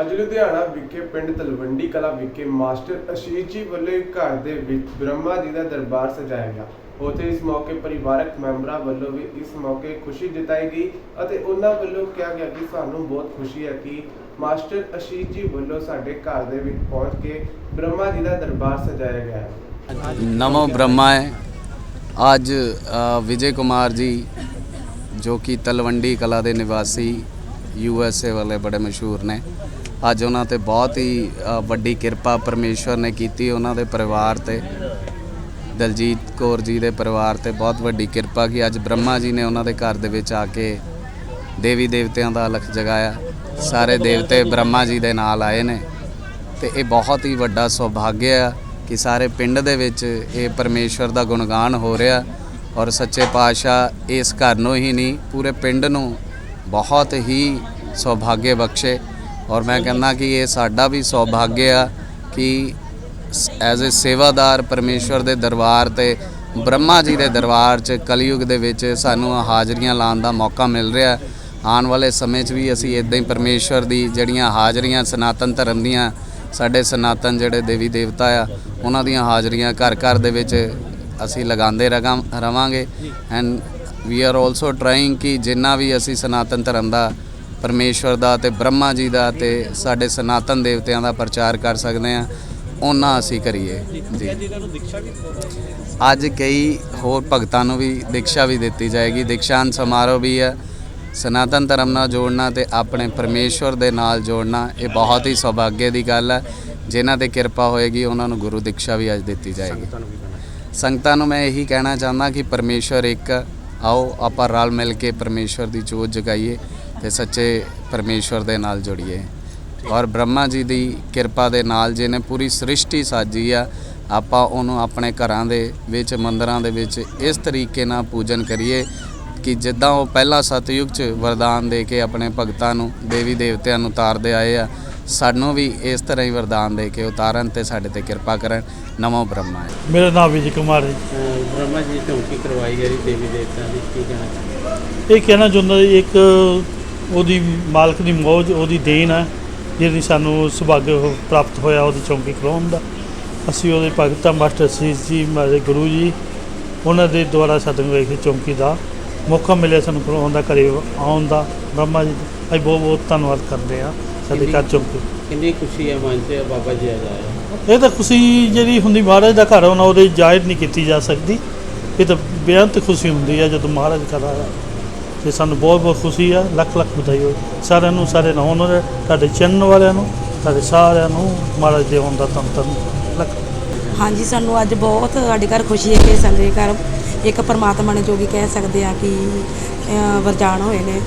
ਅੱਜ ਲੁਧਿਆਣਾ ਵਿਖੇ ਪਿੰਡ ਤਲਵੰਡੀ ਕਲਾ ਵਿਖੇ ਮਾਸਟਰ ਅਸ਼ੀਸ਼ ਜੀ ਵੱਲੋਂ ਘਰ ਦੇ ਵਿੱਚ ਬ੍ਰਹਮਾ ਜੀ ਦਾ ਦਰਬਾਰ ਸਜਾਇਆ ਗਿਆ। ਉੱਥੇ ਇਸ ਮੌਕੇ ਪਰਿਵਾਰਕ ਮੈਂਬਰਾਂ ਵੱਲੋਂ ਵੀ ਇਸ ਮੌਕੇ ਖੁਸ਼ੀ ਜਤਾਈ ਗਈ ਅਤੇ ਉਹਨਾਂ ਵੱਲੋਂ ਕਿਹਾ ਗਿਆ ਕਿ ਸਾਨੂੰ ਬਹੁਤ ਖੁਸ਼ੀ ਹੈ ਕਿ ਮਾਸਟਰ ਅਸ਼ੀਸ਼ ਜੀ ਵੱਲੋਂ ਸਾਡੇ ਘਰ ਦੇ ਵਿੱਚ ਪਹੁੰਚ ਕੇ ਬ੍ਰਹਮਾ ਜੀ ਦਾ ਦਰਬਾਰ ਸਜਾਇਆ ਗਿਆ ਹੈ। ਨਮੋ ਬ੍ਰਹਮਾ ਹੈ। ਅੱਜ ਵਿਜੇ ਕੁਮਾਰ ਜੀ, ਜੋ ਕਿ ਤਲਵੰਡੀ ਕਲਾ ਦੇ ਨਿਵਾਸੀ ਯੂ ਐਸ ਏ ਵਾਲੇ ਬੜੇ ਮਸ਼ਹੂਰ ਨੇ ਅੱਜ ਉਹਨਾਂ ਤੇ ਬਹੁਤ ਹੀ ਵੱਡੀ ਕਿਰਪਾ ਪਰਮੇਸ਼ਵਰ ਨੇ ਕੀਤੀ ਉਹਨਾਂ ਦੇ ਪਰਿਵਾਰ ਤੇ। ਦਲਜੀਤ ਕੌਰ ਜੀ ਦੇ ਪਰਿਵਾਰ ਤੇ ਬਹੁਤ ਵੱਡੀ ਕਿਰਪਾ ਕਿ ਅੱਜ ਬ੍ਰਹਮਾ ਜੀ ਨੇ ਉਹਨਾਂ ਦੇ ਘਰ ਦੇ ਵਿੱਚ ਆ ਕੇ ਦੇਵੀ ਦੇਵਤਿਆਂ ਦਾ ਅਲਖ ਜਗਾਇਆ। ਸਾਰੇ ਦੇਵਤੇ ਬ੍ਰਹਮਾ ਜੀ ਦੇ ਨਾਲ ਆਏ ਨੇ ਤੇ ਇਹ ਬਹੁਤ ਹੀ ਵੱਡਾ ਸੁਭਾਗਿਆ ਆ ਕਿ ਸਾਰੇ ਪਿੰਡ ਦੇ ਵਿੱਚ ਇਹ ਪਰਮੇਸ਼ਵਰ ਦਾ ਗੁਣਗਾਨ ਹੋ ਰਿਹਾ ਔਰ ਸੱਚੇ ਪਾਤਸ਼ਾਹ ਇਸ ਘਰ ਨੂੰ ਹੀ ਨਹੀਂ, ਪੂਰੇ ਪਿੰਡ ਨੂੰ ਬਹੁਤ ਹੀ ਸੁਭਾਗਿਆ ਬਖਸ਼ੇ। ਔਰ ਮੈਂ ਕਹਿੰਦਾ ਕਿ ਇਹ ਸਾਡਾ ਵੀ ਸੁਭਾਗਿਆ ਆ ਕਿ ਐਜ਼ ਅ ਸੇਵਾਦਾਰ ਪਰਮੇਸ਼ਵਰ ਦੇ ਦਰਬਾਰ ਤੇ, ਬ੍ਰਹਮਾ ਜੀ ਦੇ ਦਰਬਾਰ 'ਚ, ਕਲਯੁਗ ਦੇ ਵਿੱਚ ਸਾਨੂੰ ਹਾਜ਼ਰੀਆਂ ਲਾਉਣ ਦਾ ਮੌਕਾ ਮਿਲ ਰਿਹਾ ਆਉਣ ਵਾਲੇ ਸਮੇਂ 'ਚ ਵੀ ਅਸੀਂ ਇਦਾਂ ਹੀ ਪਰਮੇਸ਼ਵਰ ਦੀ ਜਿਹੜੀਆਂ ਹਾਜ਼ਰੀਆਂ, ਸਨਾਤਨ ਧਰਮ ਦੀਆਂ, ਸਾਡੇ ਸਨਾਤਨ ਜਿਹੜੇ ਦੇਵੀ ਦੇਵਤਾ ਆ, ਉਹਨਾਂ ਦੀਆਂ ਹਾਜ਼ਰੀਆਂ ਘਰ ਘਰ ਦੇ ਵਿੱਚ ਅਸੀਂ ਲਗਾਉਂਦੇ ਰਗਾਂ, ਰਵਾਂਗੇ। And we are also trying ਕਿ ਜਿੰਨਾ ਵੀ ਅਸੀਂ ਸਨਾਤਨ ਧਰਮ ਦਾ ਪਰਮੇਸ਼ਵਰ ਦਾ ਤੇ ਬ੍ਰਹਮਾ ਜੀ ਦਾ ਤੇ ਸਾਡੇ ਸਨਾਤਨ ਦੇਵਤਿਆਂ ਦਾ ਪ੍ਰਚਾਰ ਕਰ ਸਕਦੇ ਆ ਉਹਨਾਂ ਅਸੀਂ ਕਰੀਏ। ਜੀ। ਅੱਜ ਕਈ ਹੋਰ ਭਗਤਾਂ ਨੂੰ ਵੀ ਦੀਕਸ਼ਾ ਵੀ ਦਿੱਤੀ ਜਾਏਗੀ। ਦੀਕਸ਼ਾਂਤ ਸਮਾਰੋਹ ਵੀ ਹੈ। ਸਨਾਤਨ ਧਰਮ ਨਾਲ ਜੋੜਨਾ ਤੇ ਆਪਣੇ ਪਰਮੇਸ਼ਵਰ ਦੇ ਨਾਲ ਜੋੜਨਾ, ਇਹ ਬਹੁਤ ਹੀ ਸੁਭਾਗੇ ਦੀ ਗੱਲ ਹੈ। ਜਿਨ੍ਹਾਂ ਤੇ ਕਿਰਪਾ ਹੋਏਗੀ, ਉਹਨਾਂ ਨੂੰ ਗੁਰੂ ਦੀਕਸ਼ਾ ਵੀ ਅੱਜ ਦਿੱਤੀ ਜਾਏਗੀ। ਸੰਗਤਾਂ ਨੂੰ ਮੈਂ ਇਹੀ ਕਹਿਣਾ ਚਾਹੁੰਦਾ ਕਿ ਪਰਮੇਸ਼ਵਰ ਇੱਕ ਆਓ, ਆਪਾਂ ਰਲ ਮਿਲ ਕੇ ਪਰਮੇਸ਼ਵਰ ਦੀ ਜੋਤ ਜਗਾਈਏ। ਤੇ ਸੱਚੇ ਪਰਮੇਸ਼ਵਰ ਦੇ ਨਾਲ ਜੁੜੀਏ। ਔਰ ਬ੍ਰਹਮਾ ਜੀ ਦੀ ਕਿਰਪਾ ਦੇ ਨਾਲ ਜਿਹਨੇ ਪੂਰੀ ਸ੍ਰਿਸ਼ਟੀ ਸਾਜੀ ਆ ਆਪਾਂ ਉਹਨੂੰ ਆਪਣੇ ਘਰਾਂ ਦੇ ਵਿੱਚ ਮੰਦਰਾਂ ਦੇ ਵਿੱਚ ਇਸ ਤਰੀਕੇ ਨਾਲ ਪੂਜਨ ਕਰੀਏ ਕਿ ਜਿੱਦਾਂ ਉਹ ਪਹਿਲਾਂ ਸਤਯੁਗ 'ਚ ਵਰਦਾਨ ਦੇ ਕੇ ਆਪਣੇ ਭਗਤਾਂ ਨੂੰ ਦੇਵੀ ਦੇਵਤਿਆਂ ਨੂੰ ਉਤਾਰਦੇ ਆਏ ਆ ਸਾਨੂੰ ਵੀ ਇਸ ਤਰ੍ਹਾਂ ਹੀ ਵਰਦਾਨ ਦੇ ਕੇ ਉਤਾਰਨ ਤੇ ਸਾਡੇ ਤੇ ਕਿਰਪਾ ਕਰਨ। ਨਮੋ ਬ੍ਰਹਮਾ ਮੇਰਾ ਨਾਮ ਵਿਜੇ ਕੁਮਾਰ ਹੈ ਬ੍ਰਹਮਾ ਜੀ ਚੌਂਕੀ ਕਰਵਾਈ ਗਈ ਦੇਵੀ ਦੇਵਤਿਆਂ ਦੀ ਕੀ ਕਹਿਣਾ ਚਾਹੁੰਦੇ ਇਹ ਕਹਿਣਾ ਚਾਹੁੰਦਾ ਜੀ, ਇੱਕ ਉਹਦੀ ਮਾਲਕ ਦੀ ਮੌਜ ਉਹਦੀ ਦੇਣ ਹੈ ਜਿਹਦੀ ਸਾਨੂੰ ਸੁਭਾਗ ਪ੍ਰਾਪਤ ਹੋਇਆ ਉਹਦੀ ਚੌਂਕੀ ਕਰਾਉਣ ਦਾ। ਅਸੀਂ ਉਹਦੇ ਭਗਤਾਂ ਮਾਸਟਰ ਸੀਸ ਜੀ ਮਾਰੇ ਗੁਰੂ ਜੀ ਉਹਨਾਂ ਦੇ ਦੁਆਰਾ ਸਾਨੂੰ ਵੇਖ ਚੌਂਕੀ ਦਾ ਮੌਕਾ ਮਿਲਿਆ ਸਾਨੂੰ ਕਰਾਉਣ ਦਾ ਘਰੇ ਆਉਣ ਦਾ। ਬ੍ਰਹਮਾ ਜੀ ਦਾ। ਅਸੀਂ ਬਹੁਤ ਬਹੁਤ ਧੰਨਵਾਦ ਕਰਦੇ ਹਾਂ ਸਾਡੇ ਘਰ ਚੌਂਕੀ। ਕਿੰਨੀ ਖੁਸ਼ੀ ਹੈ ਮਨ 'ਚ ਬਾਬਾ ਜੀ ਆ ਇਹ ਤਾਂ ਖੁਸ਼ੀ ਜਿਹੜੀ ਹੁੰਦੀ ਮਹਾਰਾਜ ਦਾ ਘਰ ਆਉਣਾ ਉਹਦੇ ਜ਼ਾਹਿਰ ਨਹੀਂ ਕੀਤੀ ਜਾ ਸਕਦੀ। ਇਹ ਤਾਂ ਬੇਅੰਤ ਖੁਸ਼ੀ ਹੁੰਦੀ ਹੈ ਜਦੋਂ ਮਹਾਰਾਜ ਘਰ ਆਇਆ। ਤੇ ਸਾਨੂੰ ਬਹੁਤ ਬਹੁਤ ਖੁਸ਼ੀ ਆ ਲੱਖ ਲੱਖ ਵਧਾਈ ਹੋਵੇ। ਸਾਰਿਆਂ ਨੂੰ ਸਾਰੇ ਨਾ ਤੁਹਾਡੇ ਚੈਨਲ ਵਾਲਿਆਂ ਨੂੰ ਤੁਹਾਡੇ ਸਾਰਿਆਂ ਨੂੰ ਮਹਾਰਾਜ ਦੇ ਆਉਣ ਦਾ ਤਨ ਤਨ ਲੱਖ। ਹਾਂਜੀ ਸਾਨੂੰ ਅੱਜ ਬਹੁਤ ਸਾਡੇ ਘਰ ਖੁਸ਼ੀ ਹੈ ਕਿ ਸਾਡੇ ਘਰ ਇੱਕ ਪਰਮਾਤਮਾ ਨੇ ਜੋ ਵੀ ਕਹਿ ਸਕਦੇ ਆ ਕਿ ਅਹ, ਵਰਦਾਨ ਹੋਏ ਨੇ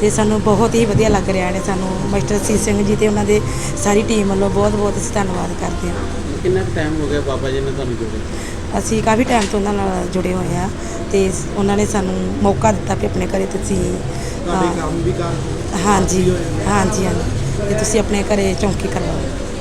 ਤੇ ਸਾਨੂੰ ਬਹੁਤ ਹੀ ਵਧੀਆ ਲੱਗ ਰਿਹਾ ਨੇ ਸਾਨੂੰ ਮਾਸਟਰ ਸੀ ਸਿੰਘ ਜੀ ਤੇ ਉਹਨਾਂ ਦੇ ਸਾਰੀ ਟੀਮ ਵੱਲੋਂ ਬਹੁਤ ਬਹੁਤ ਅਸੀਂ ਧੰਨਵਾਦ ਕਰਦੇ ਹਾਂ। ਕਿੰਨਾ ਟਾਈਮ ਹੋ ਗਿਆ ਬਾਬਾ ਜੀ ਨੇ ਤੁਹਾਨੂੰ ਜੁੜੇ? ਅਸੀਂ ਕਾਫੀ ਟਾਈਮ ਤੋਂ ਉਹਨਾਂ ਨਾਲ ਜੁੜੇ ਹੋਏ ਆ ਤੇ ਉਹਨਾਂ ਨੇ ਸਾਨੂੰ ਮੌਕਾ ਦਿੱਤਾ ਕਿ ਆਪਣੇ ਘਰੇ ਤੁਸੀਂ ਤੁਹਾਡੇ ਕੰਮ ਵੀ ਕਰ ਹਾਂਜੀ ਹਾਂਜੀ ਹਾਂਜੀ ਤੇ ਤੁਸੀਂ ਆਪਣੇ ਘਰੇ ਚੌਂਕੀ ਕਰਵਾਓ।